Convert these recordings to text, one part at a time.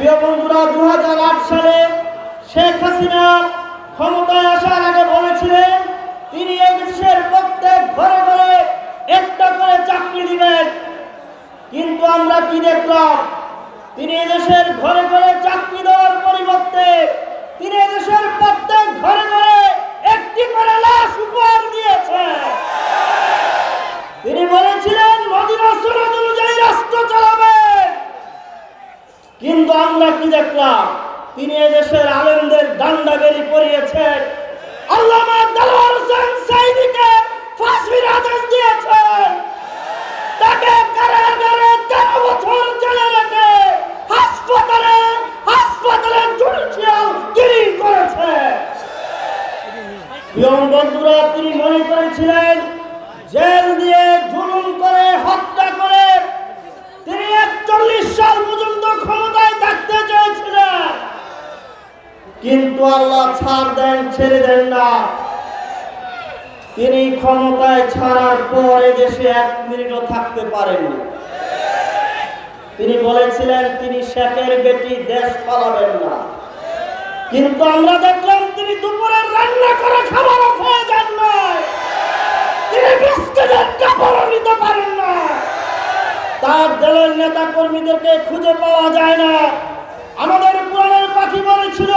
প্রিয় বন্ধুরা দু হাজার আট সালে শেখ হাসিনা ক্ষমতায় আসার আগে বলেছিলেন, তিনি এই দেশের প্রত্যেক ঘরে ঘরে একটা করে চাকরি দিবেন। কিন্তু আমরা কি দেখলাম? তিনি দেশের ঘরে ঘরে চাকরি দেওয়ার পরিবর্তে তিনি দেশের প্রত্যেক ঘরে ঘরে একটি করে লাশ উপহার দিয়েছে তিনি বলেছিলেন মদিনা সনদ অনুযায়ী রাষ্ট্র চালাবেন কিন্তু আমরা কি দেখলাম? তিনি দেশের আলেমদের ডান্ডাগেরি পড়িয়েছেন আল্লামা দেলোয়ার হোসেন সাইদিকে ফাঁসির আদেশ দিয়েছেন তাকে কারাগারে তেরো বছর জেলে রেখে হাসপাতালে হাসপাতালে জুডিশিয়াল গিরি করেছে। প্রিয় বন্ধুরা, তিনি মনে করেছিলেন, জেল দিয়ে কিন্তু আল্লাহ ছাড় দেন, ছেড়ে দেন না। তিনি ক্ষমতায় ছাড়ার পর দেশে এক মিনিটও থাকতে পারেননি। তিনি বলেছিলেন, তিনি শেখের বেটি, দেশ পালাবেন না। কিন্তু আমরা দেখলাম, তিনি দুপুরের রান্না করা খাবারও খেয়ে যান না তিনি বিস্কুটের কাপড়ও নিতে পারেন না তার দলের নেতা কর্মীদেরকে খুঁজে পাওয়া যায় না। আমাদের পুরাণের পাখি বলেছিল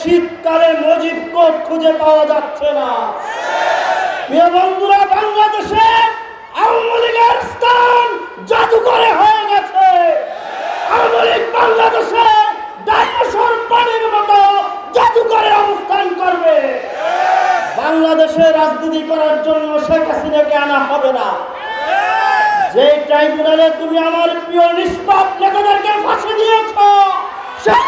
শীতকালে মজিব কোট খুঁজে পাওয়া যাচ্ছে না। প্রিয় বন্ধুরা, বাংলাদেশে আওয়ামী লীগের স্থান জাদুঘরে হয়ে গেছে। আওয়ামী লীগ বাংলাদেশে ডাইনোসর পানির মতো জাদুঘরে অবস্থান করবে। বাংলাদেশে রাজনীতি করার জন্য শেখ হাসিনাকে আনা হবে না। যে ট্রাইব্যুনালে তুমি আমার প্রিয় নিষ্পাপ নেতাদেরকে ফাঁসি দিয়েছ, সেই